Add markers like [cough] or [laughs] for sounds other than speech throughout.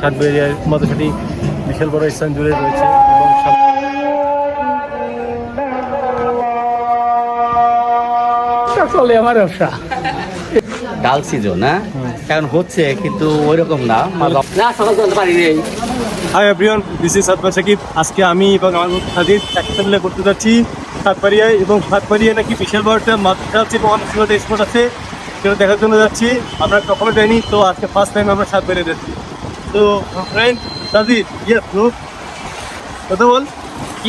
সাতবেরিয়ার মাদ্রাসাটি বিশাল বড় স্থান জুড়ে রয়েছে এবং চলে আমার ব্যবসা। ডাল সিজন না এখন হচ্ছে কিন্তু ওই রকম না না সকাল চলতে পারি নেই। হাই এভরিওয়ান দিস ইজ সাতবার সাকিব। আজকে আমি এবং আমার বন্ধু সাজিদ একসাথে করতে যাচ্ছি সাতবাড়িয়ায় এবং সাতবাড়িয়ায় নাকি বিশাল বড় একটা মাদ্রাসা আছে এবং অনেক সুন্দর স্পট আছে। সেটা দেখার জন্য যাচ্ছি। আমরা কখনো যাইনি তো আজকে ফার্স্ট টাইম আমরা সাতবাড়িয়া যাচ্ছি। তো ফ্রেন্ড সাজিদ ইয়েস ব্রো কথা বল।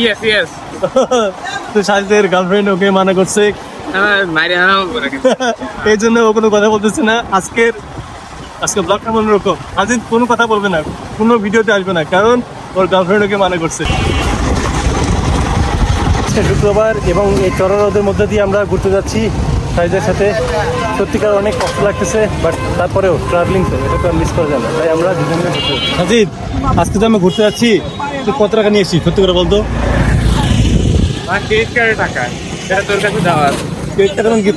ইয়েস ইয়েস [laughs] তো সাজিদের গার্লফ্রেন্ড ওকে মানা করছে। [laughs] এই জন্য ও কোনো কথা বলতেছে না। আজকের আজকে ব্লগটা অন্যরকম আজিজ কোনো কথা বলবে না। কোনো ভিডিওতে আসবে না কারণ ওর গার্লফ্রেন্ড ওকে মানা করছে। শুক্রবার এবং এই রোদের মধ্যে দিয়ে আমরা ঘুরতে যাচ্ছি সাইজের সাথে। সত্যিকার অনেক কষ্ট লাগতেছে বাট তারপরেও ট্রাভেলিং তো এটা তো মিস করা যায় না। তাই আমরা দুজন সাজিদ আজকে তো আমি ঘুরতে যাচ্ছি। তুই কত টাকা নিয়েছি সত্যি করে বলতো? ক্রেডিট টাকা এটা তোর কাছে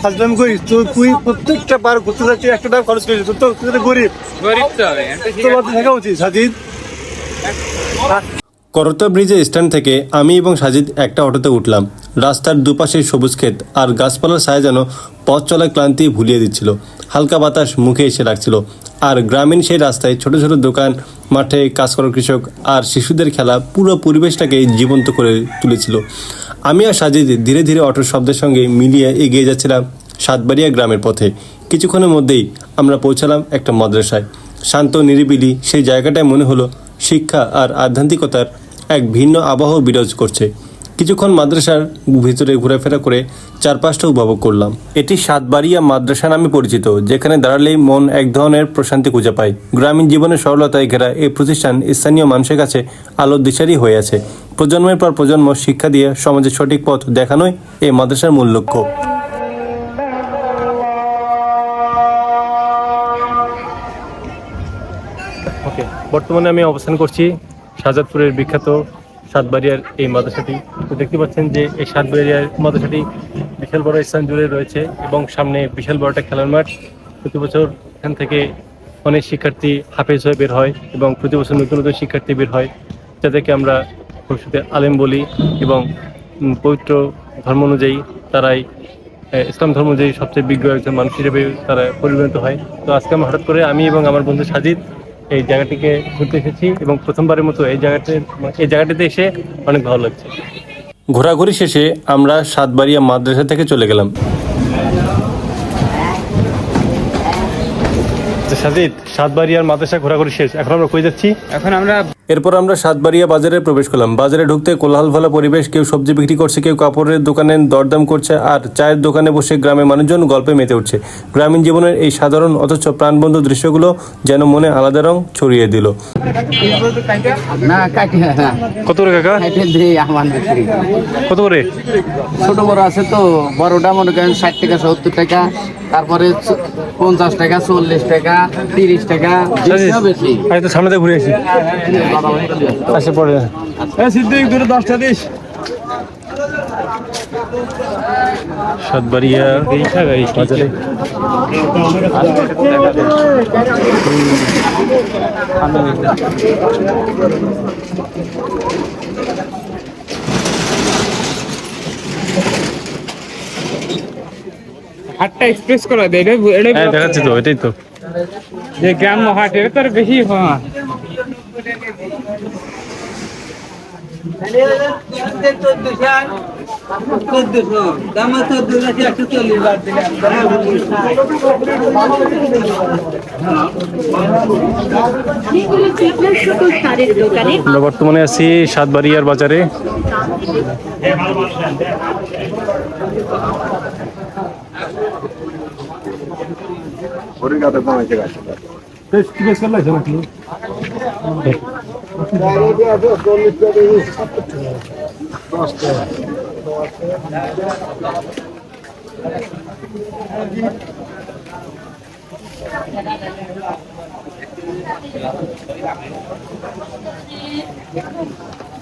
ফাজলাম করিস? তো তুই প্রত্যেকটা বার ঘুরতে যাচ্ছিস একটা টাকা খরচ করিস। তোর তো গরিব। গরিব তো হবে উচিত সাজিদ। করতা ব্রিজের স্ট্যান্ড থেকে আমি এবং সাজিদ একটা অটোতে উঠলাম। রাস্তার দুপাশে সবুজ ক্ষেত আর গাছপালার ছায়া যেন পথ চলার ক্লান্তি ভুলিয়ে দিচ্ছিল। হালকা বাতাস মুখে এসে লাগছিল আর গ্রামীণ সেই রাস্তায় ছোট ছোট দোকান, মাঠে কাজ করা কৃষক আর শিশুদের খেলা পুরো পরিবেশটাকে জীবন্ত করে তুলেছিল। আমি আর সাজিদ ধীরে ধীরে অটোর শব্দের সঙ্গে মিলিয়ে এগিয়ে যাচ্ছিলাম সাতবাড়িয়া গ্রামের পথে। কিছুক্ষণের মধ্যেই আমরা পৌঁছালাম একটা মাদ্রাসায়। শান্ত, নিরিবিলি সেই জায়গাটায় মনে হলো শিক্ষা আর আধ্যাত্মিকতার এক ভিন্ন আবহ বিরাজ করছে। কিছুক্ষণ মাদ্রাসার ভিতরে ঘোরাফেরা করে চারপাশটা উপভোগ করলাম। এটি সাতবাড়িয়া মাদ্রাসা নামে পরিচিত, যেখানে দাঁড়ালেই মন এক ধরনের প্রশান্তি খুঁজে পায়। গ্রামীণ জীবনের সরলতায় ঘেরা এই প্রতিষ্ঠান স্থানীয় মানুষের কাছে আলোর দিশারি হয়ে আছে। প্রজন্মের পর প্রজন্ম শিক্ষা দিয়ে সমাজের সঠিক পথ দেখানোই এই মাদ্রাসার মূল লক্ষ্য। বর্তমানে আমি অবস্থান করছি শাহজাদপুরের বিখ্যাত সাতবাড়িয়ার এই মাদ্রাসাটি। তো দেখতে পাচ্ছেন যে এই সাতবাড়িয়ার মাদ্রাসাটি বিশাল বড় স্থান জুড়ে রয়েছে এবং সামনে বিশাল বড় একটা খেলার মাঠ। প্রতি বছর এখান থেকে অনেক শিক্ষার্থী হাফেজ হয়ে বের হয় এবং প্রতি বছর নতুন নতুন শিক্ষার্থী বের হয়, যাদেরকে আমরা ভবিষ্যতে আলেম বলি এবং পবিত্র ধর্ম অনুযায়ী তারাই ইসলাম ধর্ম অনুযায়ী সবচেয়ে বিজ্ঞ একজন মানুষ হিসেবে তারা পরিণত হয়। তো আজকে আমি হঠাৎ করে আমি এবং আমার বন্ধু সাজিদ এই জায়গাটিকে ঘুরতে এসেছি এবং প্রথমবারের মতো এই জায়গাতে এই জায়গাটিতে এসে অনেক ভালো লাগছে। ঘোরাঘুরি শেষে আমরা সাতবাড়িয়া মাদ্রাসা থেকে চলে গেলাম। তো সাজিদ সাতবাড়িয়ার মাদ্রাসা ঘোরাঘুরি শেষ। এখন আমরা কই যাচ্ছি? এখন আমরা এরপর আমরা সাতবাড়িয়া বাজারে প্রবেশ করলাম। বাজারে ঢুকতে কোলাহল ভালা পরিবেশ কেউ সবজি বিক্রি করছে কেউ কাপড়ের দোকানে দরদাম করছে আর চায়ের দোকানে বসে গ্রামের মানুষজন গল্পে মেতে উঠছে। গ্রামীণ জীবনের এই সাধারণ অথচ প্রাণবন্ধ দৃশ্যগুলো যেন মনে আলাদা রং ছড়িয়ে দিল। কত করে কাকা? কত করে? ছোট বড় আছে তো বড়টা মনে করেন ষাট টাকা সত্তর টাকা। তারপরে পঞ্চাশ টাকা চল্লিশ টাকা তিরিশ টাকা বেশি। আমি তো সামনে ঘুরে আসি। আচ্ছা পরে। সিদ্দিক দশটা দিস। সাতবাড়িয়া বাজারে। হাটটা এক্সপ্রেস করা দেয় এটাই এটাই হ্যাঁ দেখাচ্ছি তো এটাই তো। যে গ্রাম্য হাট এটা তো আর বেশি হ্যাঁ ഒരു കഥ വാങ്ങിച്ച കാശില്ല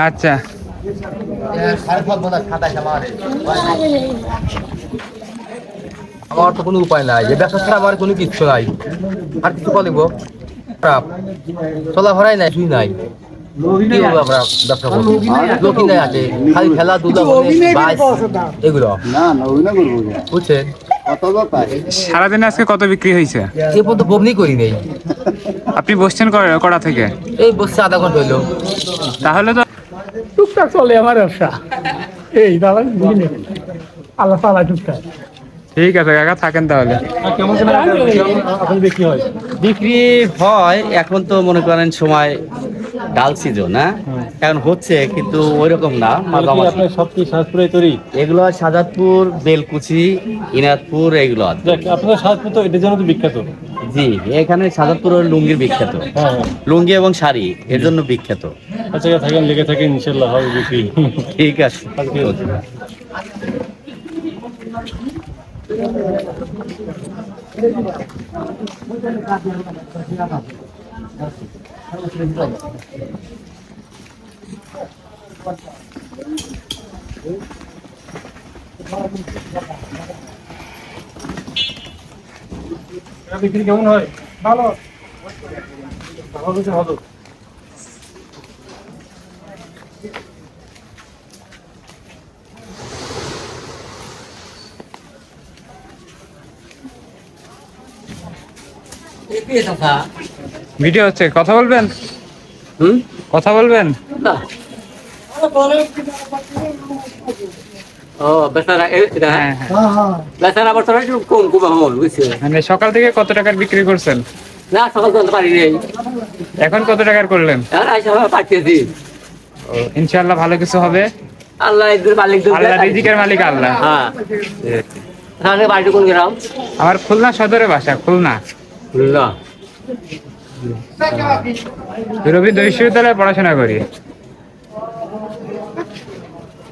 আচ্ছা। আমার তো কোনো উপায় নাই। ব্যবসা ছাড়া আমার কোনো কিচ্ছু নাই। আর কিছু বলিব? খারাপ চলাফেরাই নাই নাই। কি বলব আমরা ব্যবসা করব? লোকই নাই আছে খালি খেলাধুলা এগুলো। না না ওই না করব না। বুঝছেন? কত আজকে কত বিক্রি হয়েছে? এ পর্যন্ত বমনি করি নেই। আপনি বসছেন কড়া থেকে? এই বসছে আধা ঘণ্টা হইল। তাহলে তো টুকটাক চলে আমার ব্যবসা। এই দাদা আল্লাহ টুকটাক। ঠিক আছে কাকা থাকেন তাহলে। বিক্রি হয়? এখন তো মনে করেন সময় ডাল সিজন হ্যাঁ? এখন হচ্ছে কিন্তু ওই রকম না মাঝামাঝি। আপনার সব কি সাজপুরে তৈরি? এগুলো সাজাদপুর বেলকুচি ইনাদপুর এগুলো আছে। আপনার সাজপুর তো এটার জন্য তো বিখ্যাত। জি এখানে সাজাদপুর লুঙ্গির বিখ্যাত। হ্যাঁ হ্যাঁ। লুঙ্গি এবং শাড়ি এর জন্য বিখ্যাত। আচ্ছা থাকেন লেগে থাকেন ইনশাল্লাহ হবে বিক্রি। ঠিক আছে। বিক্রি কেমন হয়? ভালো। ভালো হচ্ছে ভালো। ভিডিও হচ্ছে কথা বলবেন? হুম? কথা বলবেন? না। ও বেচারা এটা হ্যাঁ। হ্যাঁ বুঝছে? মানে সকাল থেকে কত টাকার বিক্রি করছেন? না সকাল তো পারি এখন কত টাকার করলেন? ইনশাআল্লাহ ভালো কিছু হবে। আল্লাহ মালিক আল্লাহ রিজিকের মালিক আল্লাহ। হ্যাঁ। তাহলে বাড়িতে কোন গ্রাম? আমার খুলনা সদরে বাসা খুলনা। না রবীন্দ্র বিশ্ববিদ্যালয়ে পড়াশোনা করি।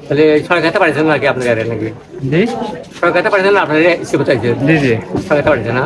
তাহলে সরকারতে পাঠিয়েছেন নাকি আপনার গাড়ি নাকি? জি। সরকারতে পাঠিয়েছেন আপনার ইসে কোথায় জি জি। সরকারতে পাঠিয়েছেন না?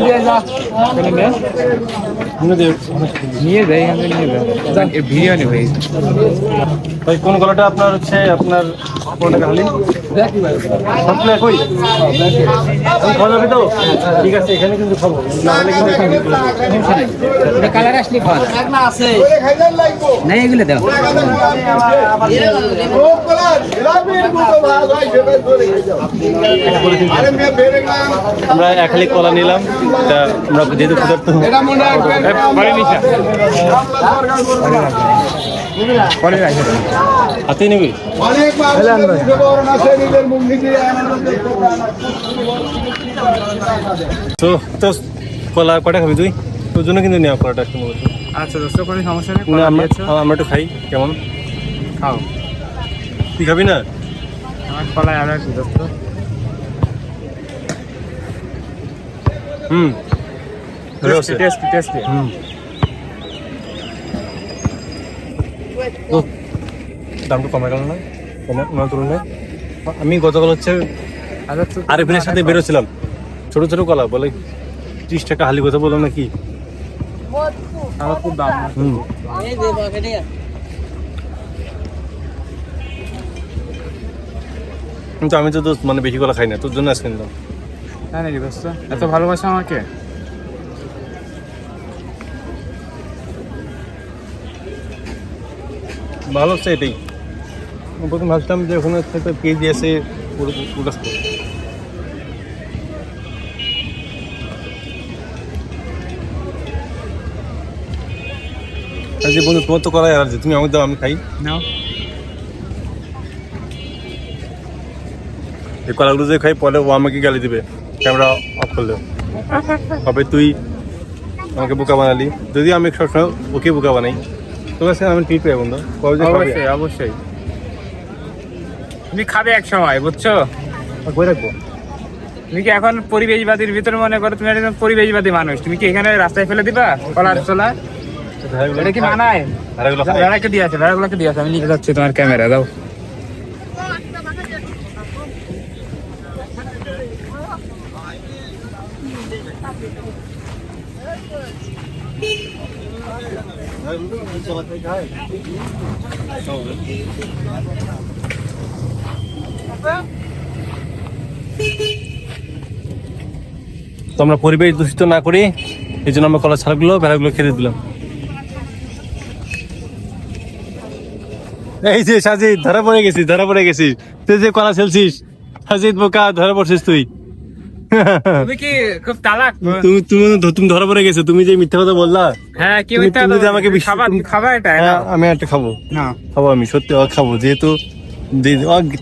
নিয়ে যাই নিয়ে যাই। ভিডিও নেবে ভাই কোন গলাটা আপনার হচ্ছে আপনার কোন টাকা হালি? খাওয়া যাবে তো? ঠিক আছে এখানে কিন্তু খাব না হলে কিন্তু কালার আসলে খাওয়া নাই এগুলো দাও। আমরা এক হালি কলা নিলাম এটা আমরা যেহেতু ক্ষুধার্ত হাতে নিবি? তো তো কলা কটা খাবি তুই? তোর জন্য কিন্তু নেওয়া কলাটা একটু মূলত আচ্ছা দোস্ত কোনো সমস্যা নেই কলা আমরা? আমরা একটু খাই কেমন? খাও। তুই খাবি না? আমার কলায় আরও দোস্ত। হুম। আছে টেস্টি টেস্টি হুম। দামটা কমে গেল না? কমে ওনার তুলনায় আমি গতকাল হচ্ছে আচ্ছা আরেফিনের সাথে বেরোছিলাম। ছোট ছোট কলা বলে ত্রিশ টাকা হালি কথা বললাম নাকি? আমার খুব দাম হুম। কিন্তু আমি তো মানে বেশি কলা খাই না তোর জন্য আজকে নিলাম তাই নাকি দোস্ত? এত ভালোবাসা আমাকে? ভালো হচ্ছে এটাই। প্রথম ভাবছিলাম যে ওখানে একটা কেজি আছে পুরো আজকে বন্ধু তোমার তো করাই আর তুমি আমাকে দাও আমি খাই। নাও। এই কলাগুলো যে খাই পরে ও আমাকে গালি দিবে। ক্যামেরা অফ করলে হবে তুই আমাকে বোকা বানালি। যদি আমি সবসময় ওকে বোকা বানাই। তো কাছে আমি ঠিক পাই বন্ধু। অবশ্যই অবশ্যই। তুমি খাবে এক সময় বুঝছ? কই রাখব? তুমি কি এখন পরিবেশবাদীর ভিতরে মনে করো? তুমি একজন পরিবেশবাদী মানুষ। তুমি কি এখানে রাস্তায় ফেলে দিবা? কলার চোলা? এটা কি মানায়? ধারাগুলো খাই ভেড়াকে দিয়ে আছে ভেড়াগুলোকে দিয়ে আছে আমি নিয়ে যাচ্ছি তোমার ক্যামেরা দাও। তো আমরা পরিবেশ দূষিত না করি, এই জন্য আমরা কলা ছাড়গুলো ভেড়াগুলো খেতে দিলাম। এই যে সাজিদ, ধরা পড়ে গেছিস, ধরা পড়ে গেছিস। তুই যে কলা ছেলছিস, সাজিদ বোকা, ধরা পড়ছিস তুই। তুমি কি খুব তালাক? তুমি তুমি তুমি ধরা পড়ে গেছো। তুমি যে মিথ্যা কথা বললা হ্যাঁ কি মিথ্যা যদি আমাকে খাবার খাবার এটা হ্যাঁ, আমি একটা খাব। না। খাব আমি সত্যি খাব। যেহেতু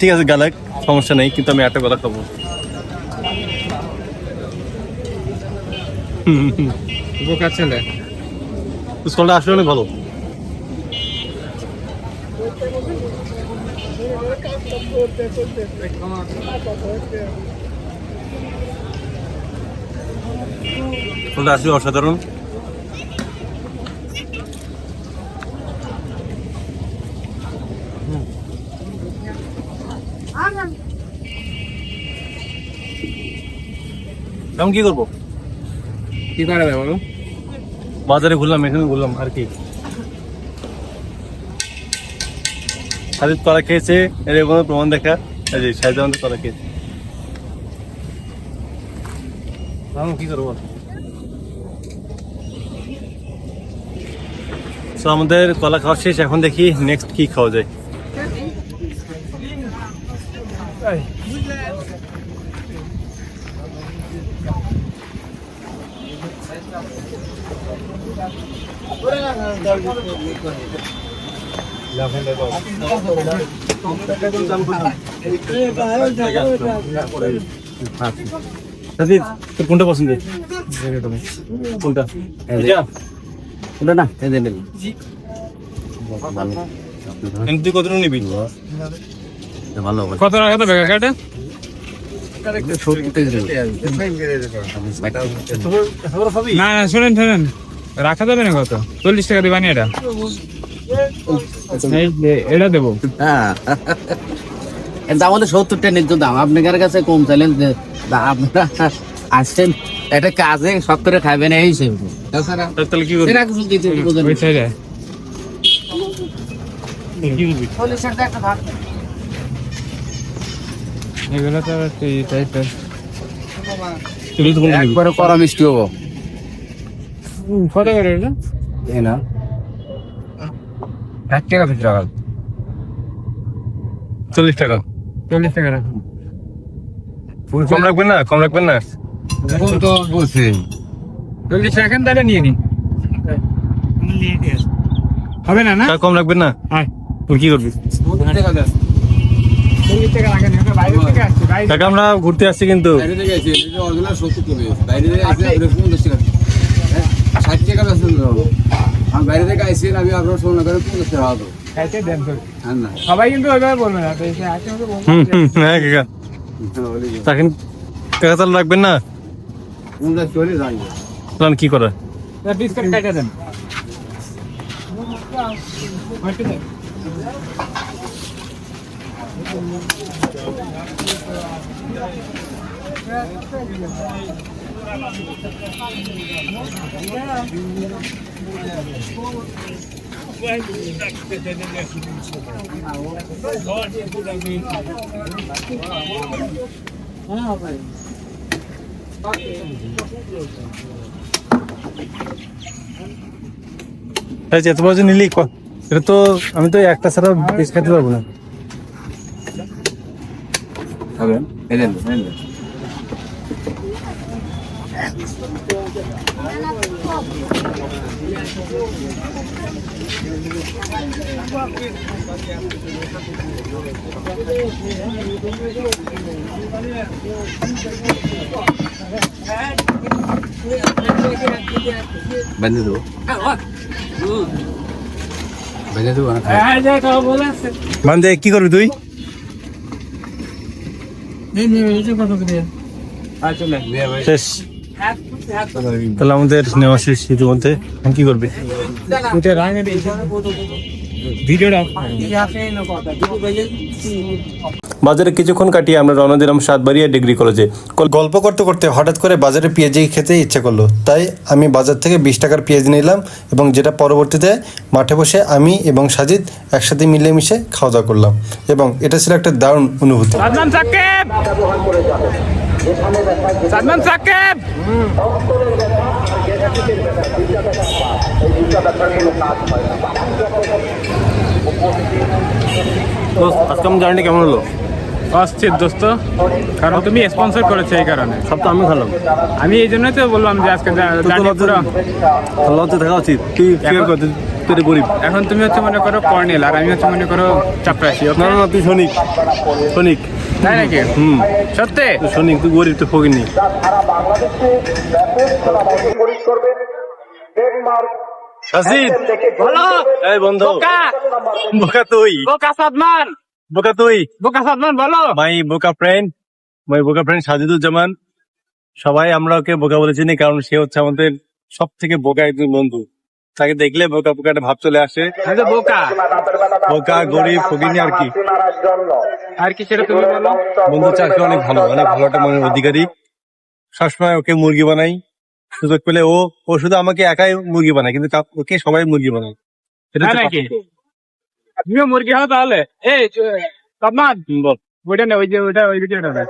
ঠিক আছে গালাক সমস্যা নেই কিন্তু আমি একটা গলা খাব। বোকা ছেলে। স্কুলটা আসলে অনেক ভালো। স্কুলটা আসলে অসাধারণ। এখন কি করব? কি করা যায় বলো? বাজারে ঘুরলাম এখানে ঘুরলাম আর কি। সাজিদ কলা খেয়েছে এর কোনো প্রমাণ দেখা। এই যে সাহিদ আমাদের কলা খেয়েছে। আমি কি করব আমাদের কলা খাওয়া শেষ এখন দেখি নেক্সট কি খাওয়া যায় তোর কোনটা পছন্দ? কোনটা? না? এই যে তুই কতটা নিবি? ভালো। কত টাকা দেবে কাকাটা না না শুনেন শুনেন। রাখা যাবে না কত? চল্লিশ টাকা দিবানি এটা। এটা দেবো। হ্যাঁ। দাম আমাদের সত্তর টাকা ন্যায্য দাম। আপনার কাছে কম চাইলেন যে আপনারা আসছেন একটা কাজে সব করে খাবেন এই হিসেবে। এগুলো তো এই টাইপের একবারে করা মিষ্টি হব। কত করে এটা? এই না। টাকা চল্লিশ টাকা। চল্লিশ টাকা রাখুন। কম রাখবেন না কম রাখবেন না। তো বলছি। চল্লিশ রাখেন তাহলে নিয়ে নিন। হবে না না? কম রাখবেন না? হ্যাঁ। তুই কি করবি? টাকা আসছে আমরা ঘুরতে আসছি কিন্তু। বাইরে থেকে সত্যি তুমি বাইরে থেকে আইছি আপনি হ্যাঁ, আমি বাইরে থেকে আইছি আমি আপনার সোনা করে পঞ্চাশ টাকা হবে খাইতে দেন তো। হ্যাঁ সবাই কিন্তু ওইভাবে বলবে না তো এসে আসে হ্যাঁ টাকা তাহলে রাখবেন না? চলে যাই প্ল্যান কি বিস্কুট কেটে দেন। এই যে, এত যে নিলি এটা তো আমি তো একটা ছাড়া বেশ খেতে পারব না। বেঁধে দেবো বেঁধে দেবো না বান্ধে কি করবি তুই? শেষ। তাহলে আমাদের নেওয়া শেষ ইতিমধ্যে। কি করবে? ভিডিওটা বাজারে কিছুক্ষণ কাটিয়ে আমরা রওনা দিলাম সাতবাড়িয়া ডিগ্রি কলেজে। কল- গল্প করতে করতে হঠাৎ করে বাজারে পেঁয়াজি খেতে ইচ্ছে করল। তাই আমি বাজার থেকে বিশ টাকার পেঁয়াজ নিলাম এবং যেটা পরবর্তীতে মাঠে বসে আমি এবং সাজিদ একসাথে মিলেমিশে খাওয়া দাওয়া করলাম এবং এটা ছিল একটা দারুণ অনুভূতি। সাদমান সাকিব! আজকে আমার জার্নি কেমন হলো? অস্থির দোস্ত। কারণ তুমি স্পন্সর করেছ এই কারণে। সব তো আমি খেলাম। আমি এই জন্যই তো বললাম যে আজকে লজ্জা থাকা উচিত। তুই তুই গরিব। এখন তুমি হচ্ছে মনে করো কর্নেল আর আমি হচ্ছে মনে করো চাপরাশি না না তুই সনিক সনিক তাই নাকি? হুম। সত্যি? তুই সনিক তুই গরিব তুই ফকিনি সাজিদ এই বন্ধু। বোকা! বোকা তুই। বোকা সাদমান! বোকা তুই? বোকা সাদমান বলো মাই বোকা ফ্রেন্ড মাই বোকা ফ্রেন্ড সাজিদুজ্জামান। সবাই আমরা ওকে বোকা বলে চিনি কারণ সে হচ্ছে আমাদের সব থেকে বোকা একজন বন্ধু। তাকে দেখলে বোকা বোকা একটা ভাব চলে আসে। বোকা। বোকা গরিব ফকিনি আর কি। আর কি সেটা তুমি বলো? বন্ধু চাকরি অনেক ভালো অনেক ভালো একটা মনের অধিকারী। সবসময় ওকে মুরগি বানাই। সুযোগ পেলে ও ও শুধু আমাকে একাই মুরগি বানায় কিন্তু ওকে সবাই মুরগি বানায়। তুমিও মুরগি হও তাহলে। এই চ- বল। ওইটা না ওই যে ওইটা ওই ভিডিওটা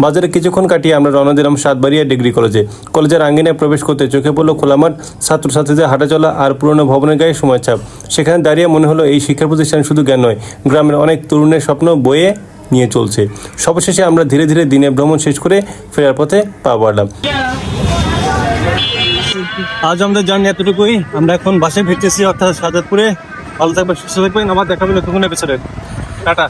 বাজারে কিছুক্ষণ কাটিয়ে আমরা রওনা দিলাম সাতবাড়িয়া ডিগ্রি কলেজে। কলেজের আঙ্গিনায় প্রবেশ করতে চোখে পড়ল খোলা মাঠ ছাত্রছাত্রীদের হাঁটাচলা আর পুরনো ভবনের গায়ে সময় চাপ। সেখানে দাঁড়িয়ে মনে হলো এই শিক্ষা প্রতিষ্ঠান শুধু জ্ঞান নয় গ্রামের অনেক তরুণের স্বপ্ন বয়ে নিয়ে চলছে। সবশেষে আমরা ধীরে ধীরে দিনে ভ্রমণ শেষ করে ফেরার পথে পা বাড়লাম। আজ আমাদের জার্নি এতটুকুই। আমরা এখন বাসে ফিরতেছি অর্থাৎ সাজাদপুরে। ভালো থাকবেন সুস্থ থাকবেন আমার হবে নতুন এপিসোডে টাটা